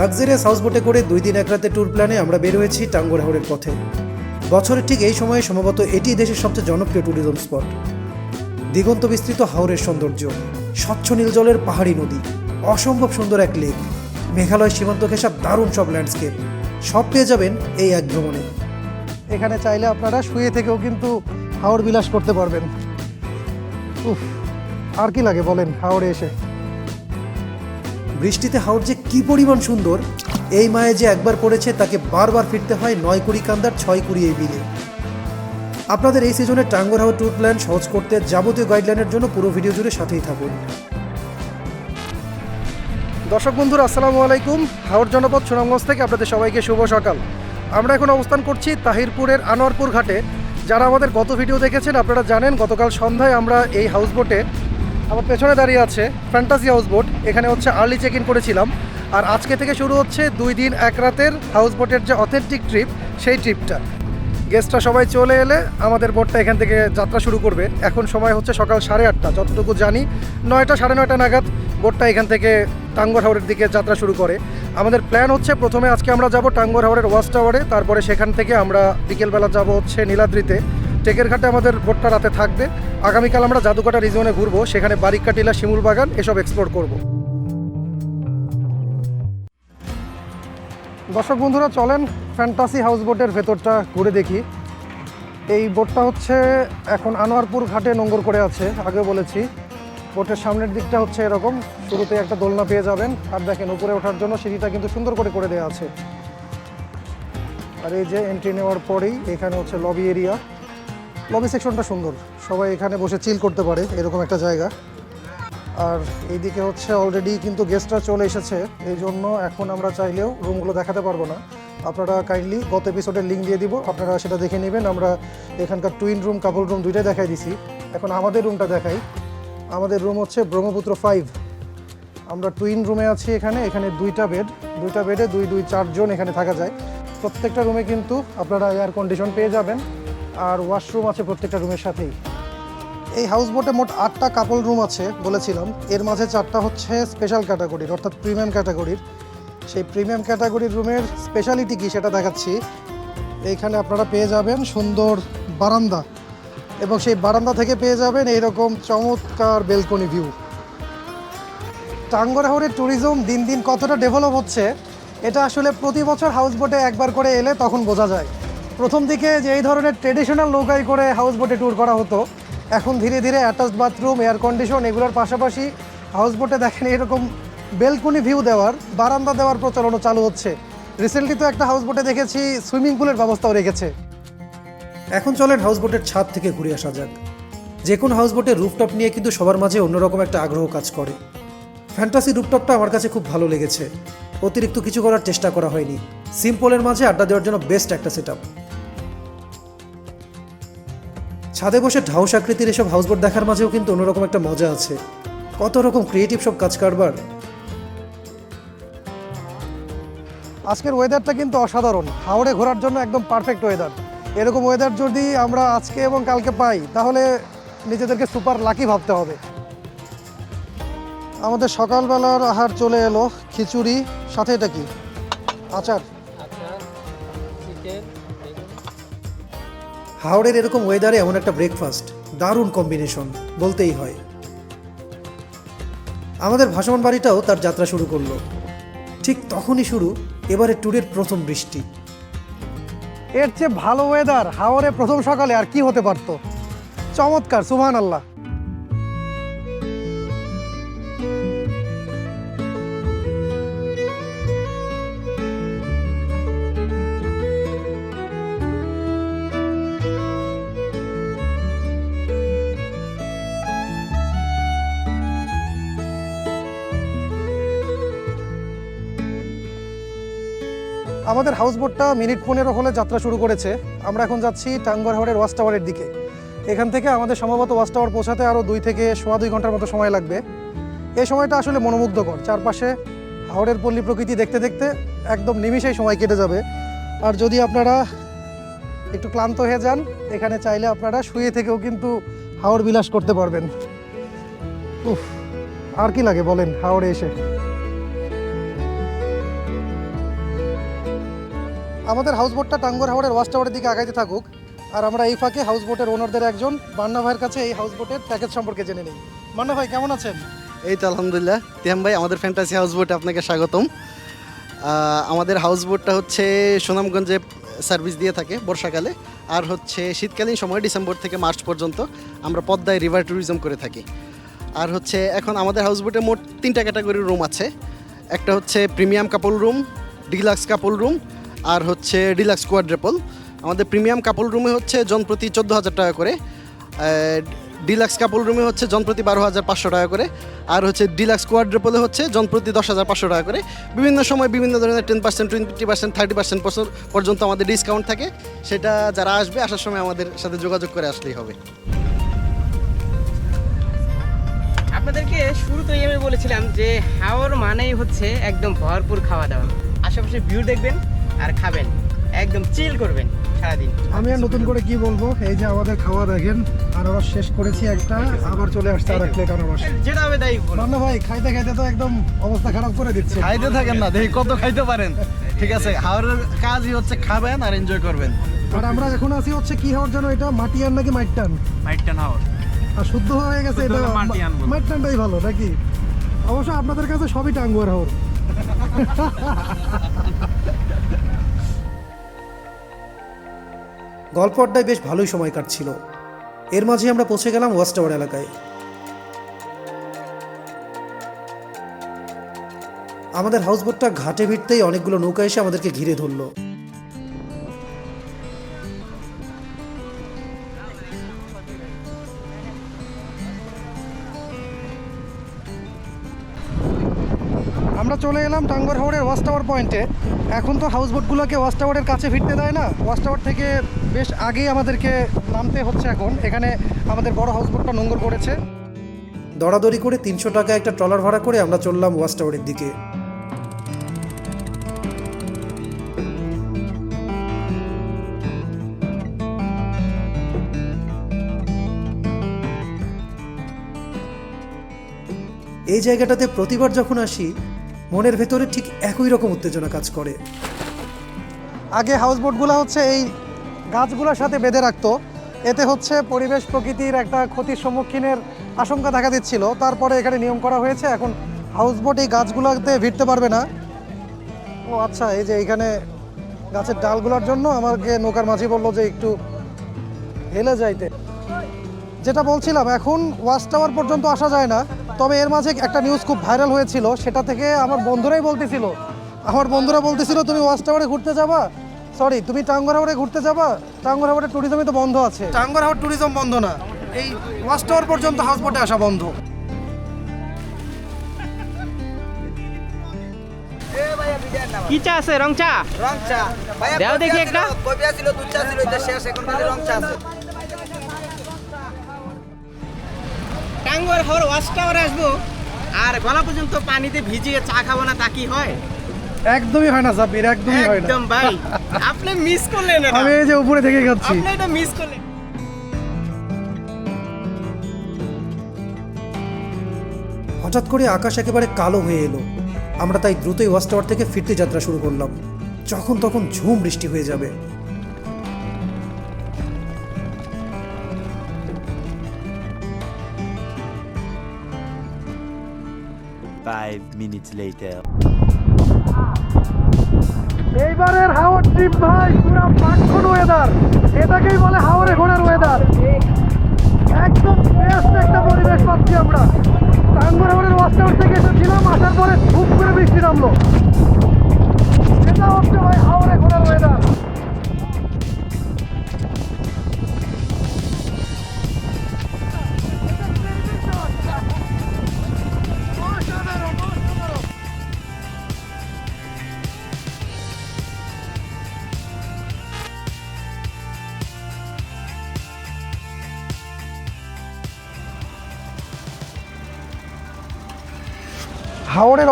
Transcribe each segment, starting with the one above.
Luxurious হাউসবোটে করে দুই দিন এক রাতে ট্যুর প্ল্যানে আমরা বের হয়েছি টাঙ্গর হাওড়ের পথে। বছরের ঠিক এই সময়ে সম্ভবত এটি দেশের সবচেয়ে জনপ্রিয় ট্যুরিজম স্পট দিগন্ত বিস্তৃত হাওরের সৌন্দর্য, স্বচ্ছ নীল জলের পাহাড়ি নদী, অসম্ভব সুন্দর এক লেক মেঘালয় সীমান্ত ঘেঁষা দারুণ সব ল্যান্ডস্কেপ সব পেয়ে যাবেন এই এক ভ্রমণে। এখানে চাইলে আপনারা শুয়ে থেকেও কিন্তু হাওড় বিলাস করতে পারবেন। উফ, আর কি লাগে বলেন হাওড়ে এসে? বৃষ্টিতে হাওড় যে কি পরিমাণ সুন্দর, এই মায়ে যে একবার পড়েছে তাকে বারবার ফিরতে হয় নয় কুড়ি কান্দার ছয় কুড়ি এই বিলে। আপনাদের এই সিজনে টাঙ্গর হাওয়া ট্যুর প্ল্যান সহজ করতে যাবতীয় গাইডলাইনের জন্য পুরো ভিডিও জুড়ে সাথেই থাকুন। দর্শক বন্ধুরা, আসসালামু আলাইকুম। হাওড় জনপদ সুনামগঞ্জ থেকে আপনাদের সবাইকে শুভ সকাল। আমরা এখন অবস্থান করছি তাহিরপুরের আনোয়ারপুর ঘাটে। যারা আমাদের গত ভিডিও দেখেছেন, আপনারা জানেন গতকাল সন্ধ্যায় আমরা এই হাউসবোটে আমার পেছনে দাঁড়িয়ে আছে ফ্যান্টাসি হাউস বোট এখানে হচ্ছে আর্লি চেক ইন করেছিলাম। আর আজকে থেকে শুরু হচ্ছে দুই দিন, এক রাতের হাউস বোটের যে অথেন্টিক ট্রিপ সেই ট্রিপটা গেস্টরা সবাই চলে এলে আমাদের বোটটা এখান থেকে যাত্রা শুরু করবে। এখন সময় হচ্ছে সকাল সাড়ে আটটা, যতটুকু জানি। নয়টা, সাড়ে নয়টা নাগাদ বোটটা এখান থেকে টাঙ্গর হাওড়ের দিকে যাত্রা শুরু করে। আমাদের প্ল্যান হচ্ছে প্রথমে আজকে আমরা যাব টাঙ্গর হাওড়ের ওয়াচ টাওয়ারে তারপরে সেখান থেকে আমরা বিকেলবেলা যাব হচ্ছে নীলাদ্রিতে। টেকের ঘাটে আমাদের বোটটা রাতে থাকবে। আগামীকাল আমরা জাদুকাটা রিজনে ঘুরবো, সেখানে বারিকা টিলা শিমুল বাগান এসব এক্সপ্লোর করব। দর্শক বন্ধুরা, চলেন ফ্যান্টাসি হাউস বোটের ভেতরটা ঘুরে দেখি। এই বোটটা হচ্ছে এখন আনোয়ারপুর ঘাটে নোঙ্গর করে আছে আগে বলেছি। বোটের সামনের দিকটা হচ্ছে এরকম, শুরুতে একটা দোলনা পেয়ে যাবেন। আর দেখেন, উপরে ওঠার জন্য সিঁড়িটা কিন্তু সুন্দর করে করে দেওয়া আছে। আর এই যে এন্ট্রি নেওয়ার পরেই এখানে হচ্ছে লবি এরিয়া লবি সেকশনটা সুন্দর। সবাই এখানে বসে চিল করতে পারে, এরকম একটা জায়গা। আর এইদিকে হচ্ছে অলরেডি কিন্তু গেস্টরা চলে এসেছে এই জন্য এখন আমরা চাইলেও রুমগুলো দেখাতে পারব না। আপনারা কাইন্ডলি গত এপিসোডের লিঙ্ক দিয়ে দিব, আপনারা সেটা দেখে নেবেন। আমরা এখানকার টুইন রুম কাপল রুম দুইটাই দেখাই দিছি। এখন আমাদের রুমটা দেখাই। আমাদের রুম হচ্ছে ব্রহ্মপুত্র ফাইভ আমরা টুইন রুমে আছি এখানে এখানে দুইটা বেড দুইটা বেডে দুই দুই, চারজন এখানে থাকা যায়। প্রত্যেকটা রুমে কিন্তু আপনারা এয়ার কন্ডিশন পেয়ে যাবেন। আর ওয়াশরুম আছে প্রত্যেকটা রুমের সাথেই। এই হাউস বোটে মোট আটটা কাপল রুম আছে বলেছিলাম। এর মাঝে চারটা হচ্ছে স্পেশাল ক্যাটাগরির অর্থাৎ প্রিমিয়াম ক্যাটাগরির সেই প্রিমিয়াম ক্যাটাগরির রুমের স্পেশালিটি কী সেটা দেখাচ্ছি। এইখানে আপনারা পেয়ে যাবেন সুন্দর বারান্দা। এবং সেই বারান্দা থেকে পেয়ে যাবেন এইরকম চমৎকার বেলকনি ভিউ টাঙ্গর হাওড়ের ট্যুরিজম দিন দিন কতটা ডেভেলপ হচ্ছে, এটা আসলে প্রতি বছর হাউস বোটে একবার করে এলে তখন বোঝা যায়। প্রথম দিকে যে এই ধরনের ট্রেডিশনাল নৌকায় করে হাউস বোটে ট্যুর করা হতো, এখন ধীরে ধীরে অ্যাটাচড বাথরুম এয়ার কন্ডিশন এগুলোর পাশাপাশি হাউস বোটে দেখেন এরকম বেলকনি ভিউ দেওয়ার, বারান্দা দেওয়ার প্রচলনও চালু হচ্ছে। রিসেন্টলি তো একটা হাউস বোটে দেখেছি সুইমিং পুলের ব্যবস্থাও রেখেছে। এখন চলেন হাউস বোটের ছাদ থেকে ঘুরে আসা যাক। যে কোনো হাউস বোটের রুফটপ নিয়ে কিন্তু সবার মাঝে অন্যরকম একটা আগ্রহ কাজ করে। ফ্যান্টাসি রুফটপটা আমার কাছে খুব ভালো লেগেছে। অতিরিক্ত কিছু করার চেষ্টা করা হয়নি। সিম্পলের মাঝে আড্ডা দেওয়ার জন্য বেস্ট একটা সেট ছাদে বসে ঢাউস আকৃতির এসব হাউসবোট দেখার মাঝেও কিন্তু অন্যরকম একটা মজা আছে। কত রকম ক্রিয়েটিভ সব কাজ কারবার। আজকের ওয়েদারটা কিন্তু অসাধারণ। হাওড়ে ঘোরার জন্য একদম পারফেক্ট ওয়েদার এরকম ওয়েদার যদি আমরা আজকে এবং কালকে পাই, তাহলে নিজেদেরকে সুপার লাকি ভাবতে হবে। আমাদের সকালবেলার আহার চলে এলো, খিচুড়ি, সাথে এটা কি? আচার। চিকেন হাওড়ের এরকম ওয়েদারে এমন একটা ব্রেকফাস্ট দারুণ কম্বিনেশন বলতেই হয়। আমাদের ভাসমান বাড়িটাও তার যাত্রা শুরু করল। ঠিক তখনই শুরু এবারে ট্যুরের প্রথম বৃষ্টি। এর চেয়ে ভালো ওয়েদার হাওড়ে প্রথম সকালে আর কি হতে পারতো? চমৎকার সুমান আল্লাহ আমাদের হাউসবোটটা মিনিট পনেরো হলে যাত্রা শুরু করেছে। আমরা এখন যাচ্ছি টাঙ্গর হাওড়ের ওয়াচ টাওয়ারের দিকে। এখান থেকে আমাদের সম্ভবত ওয়াচ টাওয়ার পৌঁছাতে আরও দুই থেকে সোয়া দুই ঘণ্টার মতো সময় লাগবে। এই সময়টা আসলে মনোমুগ্ধকর। চারপাশে হাওড়ের পল্লী প্রকৃতি দেখতে দেখতে একদম নিমিষেই সময় কেটে যাবে। আর যদি আপনারা একটু ক্লান্ত হয়ে যান, এখানে চাইলে আপনারা শুয়ে থেকেও কিন্তু হাওড় বিলাস করতে পারবেন। উফ, আর কি লাগে বলেন হাওড়ে এসে? আমাদের হাউস বোটটা টাঙ্গর হাওড়ের ওয়াচ টাওয়ারের দিকে আগাইতে থাকুক। আর আমরা এই ফাঁকে হাউস বোটের ওনারদের একজন মান্না ভাইয়ের কাছে এই হাউস বোটের প্যাকেজ সম্পর্কে জেনে নিই। মান্না ভাই, কেমন আছেন? এই তো আলহামদুলিল্লাহ। তিয়াম ভাই, আমাদের ফ্যান্টাসি হাউস বোটে আপনাকে স্বাগতম। আমাদের হাউস বোটটা হচ্ছে সুনামগঞ্জে সার্ভিস দিয়ে থাকে বর্ষাকালে। আর হচ্ছে শীতকালীন সময় ডিসেম্বর থেকে মার্চ পর্যন্ত আমরা পদ্মায় রিভার ট্যুরিজম করে থাকি। আর হচ্ছে এখন আমাদের হাউস বোটে মোট তিনটা ক্যাটাগরির রুম আছে। একটা হচ্ছে premium couple room deluxe couple room আর হচ্ছে ডিলাক্স কোয়াড্রেপল। আমাদের প্রিমিয়াম কাপল রুমে হচ্ছে জনপ্রতি চোদ্দ হাজার টাকা করে। ডিলাক্স কাপল রুমে হচ্ছে জনপ্রতি বারো হাজার পাঁচশো টাকা করে। আর হচ্ছে ডিলাক্স কোয়াড্রেপলে হচ্ছে জনপ্রতি দশ হাজার পাঁচশো টাকা করে। বিভিন্ন সময় বিভিন্ন ধরনের ten percent, twenty percent, thirty percent পর্যন্ত আমাদের ডিসকাউন্ট থাকে। সেটা যারা আসবে, আসার সময় আমাদের সাথে যোগাযোগ করে আসলেই হবে। আপনাদেরকে শুরুতেই আমি বলেছিলাম যে হাওর মানেই হচ্ছে একদম ভরপুর খাওয়া দাওয়া। আশেপাশে ভিউ দেখবেন আর খাবেন। একদম চিল করবেন সারাদিন। আমি আর নতুন করে কি বলব? এই যে আমাদের খাওয়া দেখেন আর আবার শেষ করেছি একটা আবার চলে আসছে আর এক প্লেট আনারস। যেটা হবে তাই বলুন। মান্না ভাই খাইতে খাইতে তো একদম অবস্থা খারাপ করে দিচ্ছে। খাইতে থাকেন না দেখি কত খাইতে পারেন। ঠিক আছে হাওড়ের কাজই হচ্ছে খাবেন আর এনজয় করবেন। আর আমরা এখন আছি হচ্ছে কি হওয়ার জন্য এটা মাটিয়ান নাকি মাইটান মাইটটান হাওর আর শুদ্ধ হয়ে গেছে এটা। মাইটানটাই ভালো নাকি? অবশ্য আপনাদের কাছে সবই টাঙ্গুয়ার হাওর গল্প আড্ডায় বেশ ভালোই সময় কাটছিল। এর মাঝে আমরা পৌঁছে গেলাম ওয়াচ টাওয়ার এলাকায়। আমাদের হাউসবোটটা ঘাটে ভিড়তেই অনেকগুলো নৌকা এসে আমাদেরকে ঘিরে ধরলো। আমরা চলে এলাম টাঙ্গর হাওড়ের ওয়াচ টাওয়ার পয়েন্টে। এখন তো হাউস বোটগুলোকে ওয়াচ টাওয়ারের কাছে ফিরতে দেয় না। ওয়াচ টাওয়ার থেকে বেশ আগেই আমাদেরকে নামতে হচ্ছে এখন। এখানে আমাদের বড় হাউস বোটটা নোংর করেছে দড়াদড়ি করে তিনশো টাকা একটা ট্রলার ভাড়া করে আমরা চললাম ওয়াচ টাওয়ারের দিকে। এই জায়গাটাতে প্রতিবার যখন আসি মনের ভেতরে ঠিক একই রকম উত্তেজনা কাজ করে। আগে হাউস বোটগুলো হচ্ছে এই গাছগুলোর সাথে বেঁধে রাখতো। এতে হচ্ছে পরিবেশ প্রকৃতির একটা ক্ষতির সম্মুখীনের আশঙ্কা দেখা দিচ্ছিল। তারপরে এখানে নিয়ম করা হয়েছে, এখন হাউস বোট এই গাছগুলোতে ভিড়তে পারবে না। ও আচ্ছা এই যে এখানে গাছের ডালগুলোর জন্য আমাকে নৌকার মাঝি বলল যে একটু হেলে যাইতে। যেটা বলছিলাম, এখন ওয়াচ টাওয়ার পর্যন্ত আসা যায় না। তবে এর মাঝে একটা নিউজ খুব ভাইরাল হয়েছিল, সেটা থেকে আমার বন্ধুরাই বলতেছিল। আমার বন্ধুরা বলতেছিল, তুমি ওয়াচ টাওয়ারে ঘুরতে যাবা? সরি তুমি টাঙ্গর হাওড়ে ঘুরতে যাবা? টাঙ্গর হাওড়ে ট্যুরিজমই তো বন্ধ আছে। টাঙ্গর হাওড় ট্যুরিজম বন্ধ না। এই ওয়াচ টাওয়ার পর্যন্ত হাউস বোটে আসা বন্ধ। কি চা আছে? রং চা? রং চা। দাও দেখি একটা। কবিয়া ছিল দুধ চা ছিল এটা শেষ এখন খালি রং চা আছে। টাঙ্গুয়ার হাওর ওয়াচ টাওয়ারে আসব আর গলা পর্যন্ত পানিতে ভিজিয়ে চা খাব না তা কি হয়? একদমই হয় না সাব্বির একদমই হয় না। একদম ভাই। আপনি মিস করলেন এটা। আমি এই যে উপরে থেকে খাচ্ছি আপনি এটা মিস করলেন। হঠাৎ করে আকাশ একেবারে কালো হয়ে এলো। আমরা তাই দ্রুতই ওয়াচ টাওয়ার থেকে ফিরতে যাত্রা শুরু করলাম। যখন তখন ঝুম বৃষ্টি হয়ে যাবে। Five minutes later. এইবারের হাওয়ার ট্রিপ ভাই, পুরো মাখন ওয়েদার এটাকেই বলে হাওড়ে ঘোড়ার ওয়েদার একদম বেস্ট একটা পরিবেশ পাচ্ছি আমরা। টাঙ্গুর হাওড়ের ওয়াস্টার থেকে এসেছিলাম, আসার পরে খুব করে বৃষ্টি নামলো। এটা হচ্ছে ভাই হাওড়ে ঘোড়ার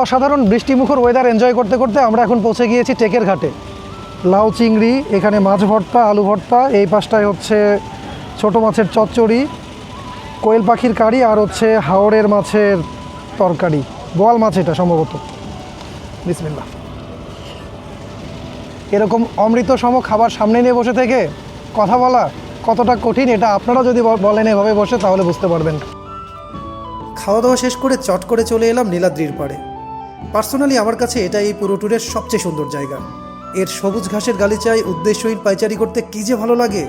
অসাধারণ বৃষ্টিমুখর ওয়েদার এনজয় করতে করতে আমরা এখন পৌঁছে গিয়েছি টেকের ঘাটে। লাউ চিংড়ি, এখানে মাছ ভর্তা, আলু ভর্তা, এই পাশটায় হচ্ছে ছোট মাছের চচ্চড়ি, কোয়েল পাখির কারি আর হচ্ছে হাওড়ের মাছের তরকারি, বোয়াল মাছ এটা সম্ভবত। বিসমিল্লা এরকম অমৃত সম খাবার সামনে নিয়ে বসে থেকে কথা বলা কতটা কঠিন এটা আপনারা যদি বলেন এভাবে বসে তাহলে বুঝতে পারবেন। খাওয়া দাওয়া শেষ করে চট করে চলে এলাম নীলাদ্রির পাড়ে। পার্সোনালি আমার কাছে এটা এই পুরো ট্যুরের সবচেয়ে সুন্দর জায়গা। এর সবুজ ঘাসের গালিচায় উদ্দেশ্যহীন পাইচারি করতে কী যে ভালো লাগে?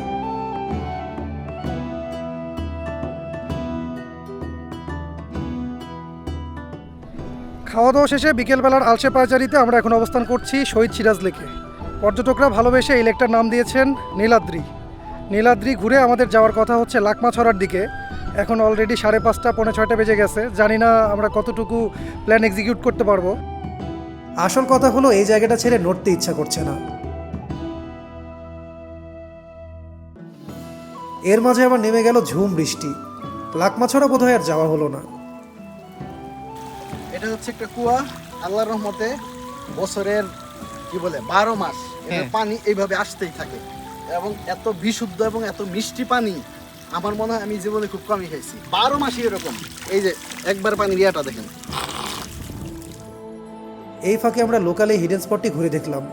খাওয়া দাওয়া শেষে বিকেলবেলার আলসে পাইচারিতে আমরা এখন অবস্থান করছি শহীদ সিরাজ লেকে। পর্যটকরা ভালোবেসে এই লেকটার নাম দিয়েছেন নীলাদ্রি। নীলাদ্রি ঘুরে আমাদের যাওয়ার কথা হচ্ছে লাকমাছড়ার দিকে। এখন অলরেডি সাড়ে পাঁচটা পৌনে ছয়টা বেজে গেছে। জানি না আমরা কতটুকু প্ল্যান এক্সিকিউট করতে পারব। আসল কথা হলো এই জায়গাটা ছেড়ে নড়তে ইচ্ছা করছে না। এর মাঝে আবার নেমে গেল ঝুম বৃষ্টি। লাকমাছড়া বোধহয় আর যাওয়া হলো না। এটা হচ্ছে একটা কুয়া আল্লাহর রহমতে বছরের কি বলে বারো মাস। হ্যাঁ। পানি এইভাবে আসতেই থাকে। এবং এত বিশুদ্ধ এবং এত মিষ্টি পানি আমার মনে হয় আমি জীবনে খুব কমই খাইছি। বারো মাসই এরকম। এই যে একবার পানির ইয়াটা দেখেন। এই ফাঁকে আমরা লোকালে হিডেন স্পটটি ঘুরে দেখলাম।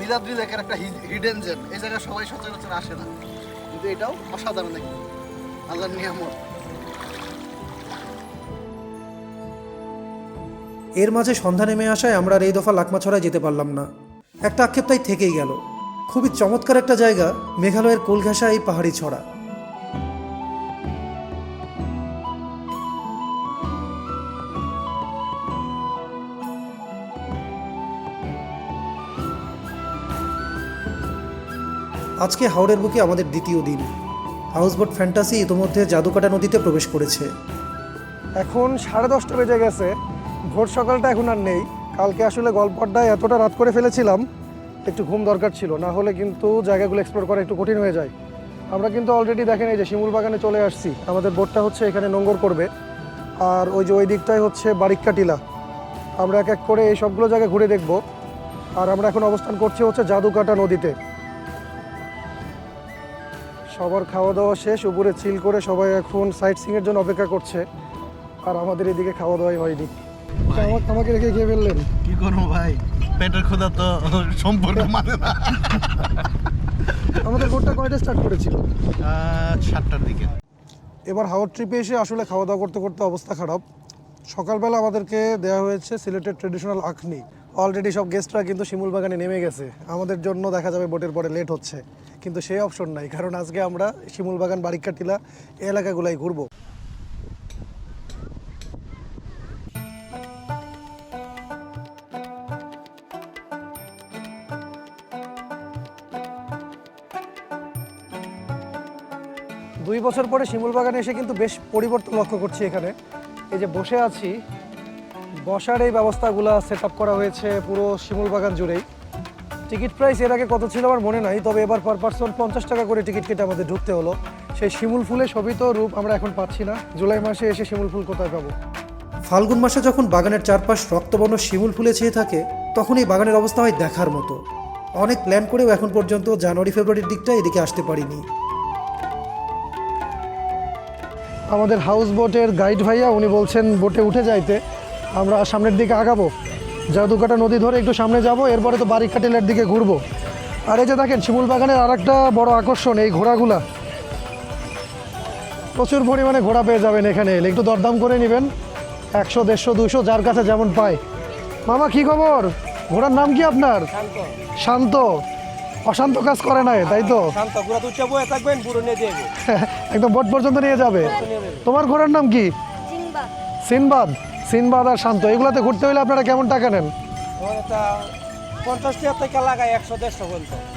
নীলাদ্রি লেকের একটা হিডেন জেম এই জায়গায় সবাই সচরাচর আসে না। কিন্তু এটাও অসাধারণ একটি আল্লাহর নিয়ামত। এর মাঝে সন্ধ্যা নেমে আসায় আমরা এই দফা লাকমাছড়ায় যেতে পারলাম না। একটা আক্ষেপ তাই থেকেই গেল। খুবই চমৎকার একটা জায়গা মেঘালয়ের কোলঘাসা এই পাহাড়ি ছড়া। আজকে হাওড়ের বুকে আমাদের দ্বিতীয় দিন। হাউসবোট ফ্যান্টাসি ইতোমধ্যে জাদুকাটা নদীতে প্রবেশ করেছে। এখন সাড়ে দশটা বেজে গেছে। ভোর সকালটা এখন আর নেই। কালকে আসলে গল্প আড্ডায় এতটা রাত করে ফেলেছিলাম, একটু ঘুম দরকার ছিল। না হলে কিন্তু জায়গাগুলো এক্সপ্লোর করা একটু কঠিন হয়ে যায়। আমরা কিন্তু অলরেডি দেখেন এই যে শিমুল বাগানে চলে আসছি। আমাদের বোটটা হচ্ছে এখানে নোঙ্গর করবে। আর ওই যে ওই দিকটাই হচ্ছে বারিক্কা টিলা আমরা এক এক করে এই সবগুলো জায়গায় ঘুরে দেখব। আর আমরা এখন অবস্থান করছি হচ্ছে জাদুকাটা নদীতে। সবার খাওয়া দাওয়া শেষ উপরে চিল করে সবাই এখন সাইট সিংয়ের জন্য অপেক্ষা করছে। আর আমাদের এদিকে খাওয়া দাওয়াই হয়নি আমাকে রেখে খেয়ে ফেললেন। কি করব ভাই? পেটের ক্ষুধা তো সম্পর্ক মানে না। আমাদের বোটটা কয়টা স্টার্ট করেছিল? সাতটার দিকে। এবার হাওয়ার ট্রিপে এসে আসলে খাওয়া দাওয়া করতে করতে অবস্থা খারাপ। সকালবেলা আমাদেরকে দেওয়া হয়েছে সিলেটের ট্রেডিশনাল আখনি অলরেডি সব গেস্টরা কিন্তু শিমুল বাগানে নেমে গেছে। আমাদের জন্য দেখা যাবে বোটের পরে লেট হচ্ছে। কিন্তু সেই অপশন নাই, কারণ আজকে আমরা শিমুল বাগান বারিক্কা টিলা এলাকাগুলাই ঘুরবো। দুই বছর পরে শিমুল বাগানে এসে কিন্তু বেশ পরিবর্তন লক্ষ্য করছি এখানে। এই যে বসে আছি, বসার এই ব্যবস্থাগুলো সেট করা হয়েছে পুরো শিমুল বাগান জুড়েই। টিকিট প্রাইস এর আগে কত ছিল আমার মনে নাই তবে এবার পার পার্সন পঞ্চাশ টাকা করে টিকিট কেটে আমাদের ঢুকতে হলো। সেই শিমুল ফুলে সবই তো রূপ আমরা এখন পাচ্ছি না। জুলাই মাসে এসে শিমুল ফুল কোথায় পাবো? ফাল্গুন মাসে যখন বাগানের চারপাশ রক্তবর্ণ শিমুল ফুলে ছেয়ে থাকে তখন এই বাগানের অবস্থা হয় দেখার মতো। অনেক প্ল্যান করেও এখন পর্যন্ত জানুয়ারি ফেব্রুয়ারির দিকটা এদিকে আসতে পারিনি। আমাদের হাউস বোটের গাইড ভাইয়া উনি বলছেন বোটে উঠে যাইতে আমরা সামনের দিকে আগাবো। জাদুকাটা নদী ধরে একটু সামনে যাব এরপরে তো বারিকা টেলের দিকে ঘুরবো। আর এই যে দেখেন শিমুল বাগানের আর একটা বড় আকর্ষণ এই ঘোড়াগুলা। প্রচুর পরিমাণে ঘোড়া পেয়ে যাবেন এখানে এলে। একটু দরদাম করে নেবেন একশো দেড়শো দুশো যার কাছে যেমন পায়। মামা কি খবর? ঘোড়ার নাম কি আপনার? শান্ত। অশান্ত কাজ করে না এ, তাই তো? যাবে একদম বোট পর্যন্ত নিয়ে যাবে। তোমার ঘোড়ার নাম কি? সিনবাদ। সিনবাদ আর শান্ত এগুলাতে ঘুরতে হলে আপনারা কেমন টাকা নেন?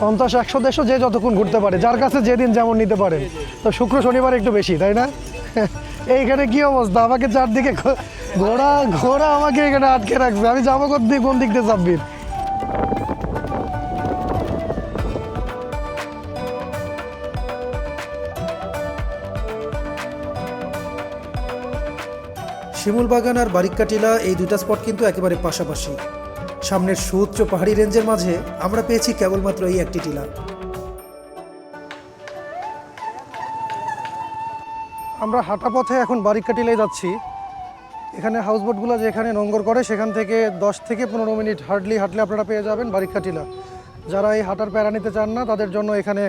পঞ্চাশ একশো দেড়শো যে যতক্ষণ ঘুরতে পারে যার কাছে যেদিন যেমন নিতে পারে তো শুক্র শনিবার একটু বেশি তাই না? এইখানে কি অবস্থা? আমাকে চারদিকে ঘোড়া ঘোড়া আমাকে এখানে আটকে রাখবে। আমি যাব কোন দিক কোন দিক দিয়ে চাপবির শিমুল বাগান আর বারিক্কা টিলা এই দুটা স্পট কিন্তু একেবারে পাশাপাশি। সামনের সুউচ্চ পাহাড়ি রেঞ্জের মাঝে আমরা পেয়েছি কেবলমাত্র এই একটি টিলা। আমরা হাঁটা পথে এখন বারিক্কা টিলায় যাচ্ছি। এখানে হাউসবোটগুলো যেখানে নোঙ্গর করে, সেখান থেকে দশ থেকে পনেরো মিনিট হার্ডলি হাঁটলে আপনারা পেয়ে যাবেন বারিক্কা টিলা যারা এই হাঁটার প্যারা নিতে চান না, তাদের জন্য এখানে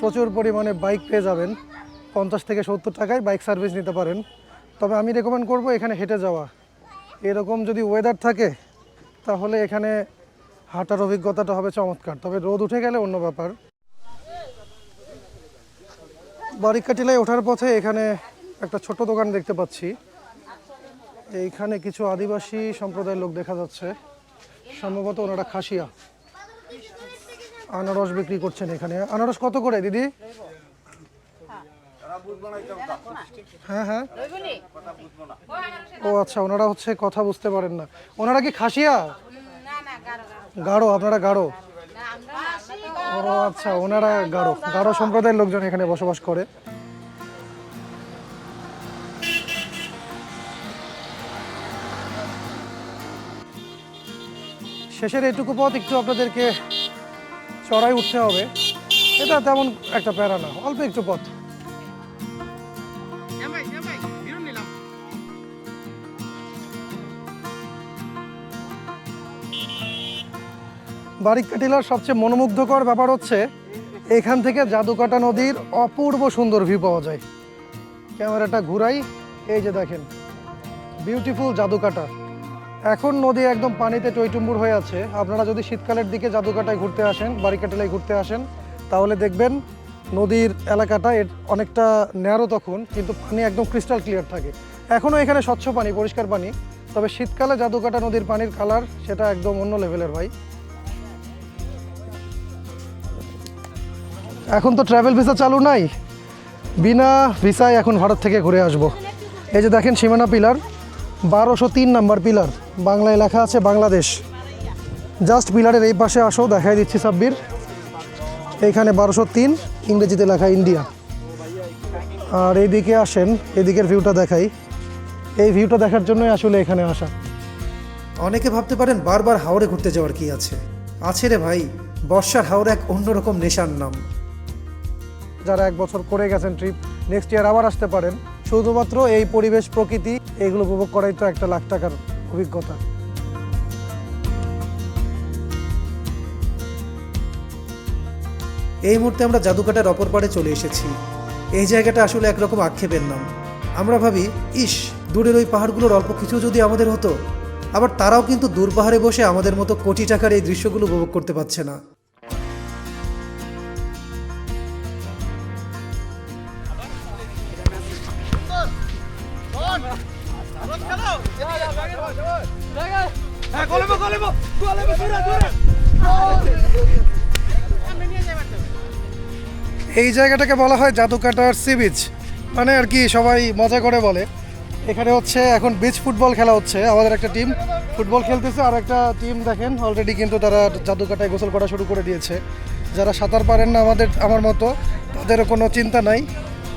প্রচুর পরিমাণে বাইক পেয়ে যাবেন। পঞ্চাশ থেকে সত্তর টাকায় বাইক সার্ভিস নিতে পারেন। তবে আমি রেকমেন্ড করব এখানে হেঁটে যাওয়া। এরকম যদি ওয়েদার থাকে, তাহলে এখানে হাঁটার অভিজ্ঞতাটা হবে চমৎকার। তবে রোদ উঠে গেলে অন্য ব্যাপার। বারিকাটিলায় ওঠার পথে এখানে একটা ছোট দোকান দেখতে পাচ্ছি। এইখানে কিছু আদিবাসী সম্প্রদায়ের লোক দেখা যাচ্ছে। সম্ভবত ওনারা খাসিয়া। আনারস বিক্রি করছেন এখানে। আনারস কত করে দিদি? হ্যাঁ হ্যাঁ। ও আচ্ছা ওনারা হচ্ছে কথা বুঝতে পারেন না। ওনারা কি খাসিয়া? গাঢ় আপনারা গাঢ় ও আচ্ছা ওনারা গাঢ় গাঢ় সম্প্রদায়ের লোকজন এখানে বসবাস করে। শেষের এটুকু পথ একটু আপনাদেরকে চড়াই উঠতে হবে। এটা তেমন একটা প্যারা না অল্প একটু পথ। বারিকাটিলার সবচেয়ে মনোমুগ্ধকর ব্যাপার হচ্ছে, এখান থেকে জাদুকাটা নদীর অপূর্ব সুন্দর ভিউ পাওয়া যায়। ক্যামেরাটা ঘুরাই, এই যে দেখেন বিউটিফুল জাদুকাটা। এখন নদী একদম পানিতে টইটুম্বুর হয়ে আছে। আপনারা যদি শীতকালের দিকে জাদুকাটায় ঘুরতে আসেন, বারিকাটিলায় ঘুরতে আসেন, তাহলে দেখবেন নদীর এলাকাটা এর অনেকটা ন্যারো তখন, কিন্তু পানি একদম ক্রিস্টাল ক্লিয়ার থাকে। এখনও এখানে স্বচ্ছ পানি, পরিষ্কার পানি, তবে শীতকালে জাদুকাটা নদীর পানির কালার সেটা একদম অন্য লেভেলের ভাই। এখন তো ট্রাভেল ভিসা চালু নাই। বিনা ভিসায় এখন ভারত থেকে ঘুরে আসব। এই যে দেখেন সীমানা পিলার বারোশো তিন নাম্বার পিলার বাংলায় লেখা আছে বাংলাদেশ। জাস্ট পিলারের এই পাশে আসো, দেখাই দিচ্ছি সাব্বির। এইখানে বারোশো তিন, ইংরেজিতে লেখা ইন্ডিয়া আর এইদিকে আসেন এদিকের ভিউটা দেখাই। এই ভিউটা দেখার জন্যই আসলে এখানে আসা। অনেকে ভাবতে পারেন বারবার হাওড়ে ঘুরতে যাওয়ার কি আছে? আছে রে ভাই, বর্ষার হাওড় এক অন্যরকম নেশার নাম। যারা এক বছর করে গেছেন ট্রিপ নেক্সট ইয়ার আবার আসতে পারেন। শুধুমাত্র এই পরিবেশ প্রকৃতি, এগুলো উপভোগ করাই তো একটা লাখ টাকার অভিজ্ঞতা। এই মুহূর্তে আমরা জাদুকাটার অপর পাড়ে চলে এসেছি। এই জায়গাটা আসলে একরকম আক্ষেপের নাম। আমরা ভাবি, ইস, দূরের ওই পাহাড়গুলোর অল্প কিছু যদি আমাদের হতো, আবার তারাও কিন্তু দূর পাহাড়ে বসে আমাদের মতো কোটি টাকার এই দৃশ্যগুলো উপভোগ করতে পারছে না। এই জায়গাটাকে বলা হয় জাদুকাটার সি বিচ। মানে আর কি সবাই মজা করে বলে। এখানে হচ্ছে এখন বিচ ফুটবল খেলা হচ্ছে। আমাদের একটা টিম ফুটবল খেলতেছে। আর একটা টিম দেখেন অলরেডি কিন্তু তারা জাদুকাটায় গোসল করা শুরু করে দিয়েছে। যারা সাঁতার পারেন না আমাদের আমার মতো তাদেরও কোনো চিন্তা নাই।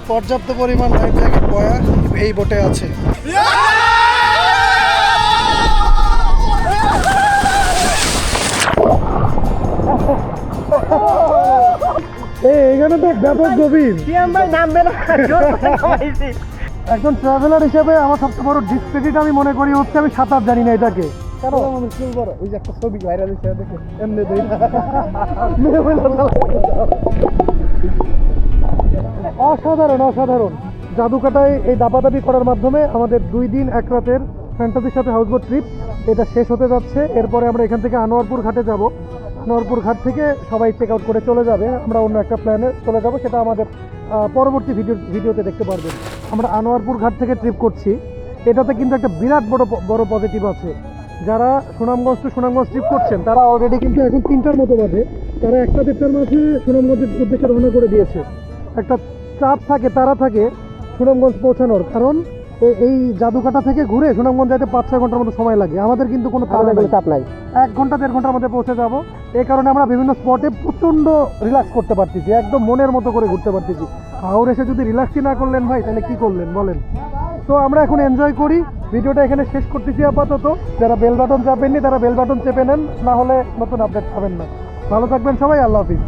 পর্যাপ্ত পরিমাণ লাইফ জ্যাকেট বয়া এই বোটে আছে। এখানে তো ব্যাপক গভীর। একজন ট্রাভেলার হিসেবে আমার সবচেয়ে বড় ডিসক্রেডিট আমি মনে করি হচ্ছে আমি সাঁতার জানি না এটাকে। কেন? ওই যে একটা ছবি ভাইরাল হয়েছে দেখে এমনি দেই অসাধারণ অসাধারণ। জাদুকাটায় এই দাপাদাপি করার মাধ্যমে আমাদের দুই দিন এক রাতের ফ্যান্টাসির সাথে হাউসবোট ট্রিপ এটা শেষ হতে যাচ্ছে। এরপরে আমরা এখান থেকে আনোয়ারপুর ঘাটে যাব। আনোয়ারপুর ঘাট থেকে সবাই চেক আউট করে চলে যাবে। আমরা অন্য একটা প্ল্যানে চলে যাব, সেটা আমাদের পরবর্তী ভিডিও ভিডিওতে দেখতে পারবেন। আমরা আনোয়ারপুর ঘাট থেকে ট্রিপ করছি। এটাতে কিন্তু একটা বিরাট বড় বড় পজিটিভ আছে। যারা সুনামগঞ্জ টু সুনামগঞ্জ ট্রিপ করছেন, তারা অলরেডি কিন্তু এখন তিনটার মতো বাজে। তারা একটা দেড়টার মাঝে সুনামগঞ্জের উদ্দেশ্যে রওনা করে দিয়েছে। একটা চাপ থাকে, তারা থাকে সুনামগঞ্জ পৌঁছানোর। কারণ এই জাদুকাটা থেকে ঘুরে সুনামগঞ্জ যাইতে পাঁচ ছয় ঘণ্টার মতো সময় লাগে। আমাদের কিন্তু কোনো চাপ নাই। এক ঘণ্টা দেড় ঘণ্টার মধ্যে পৌঁছে যাব। এই কারণে আমরা বিভিন্ন স্পটে প্রচণ্ড রিল্যাক্স করতে পারতেছি। একদম মনের মতো করে ঘুরতে পারতেছি। হাওড় এসে যদি রিল্যাক্সই না করলেন ভাই তাহলে কি করলেন বলেন? তো আমরা এখন এনজয় করি। ভিডিওটা এখানে শেষ করতেছি আপাতত। যারা বেল বাটন চাপেননি তারা বেল বাটন চেপে নেন। না হলে নতুন আপডেট পাবেন না। ভালো থাকবেন সবাই আল্লাহ হাফিজ।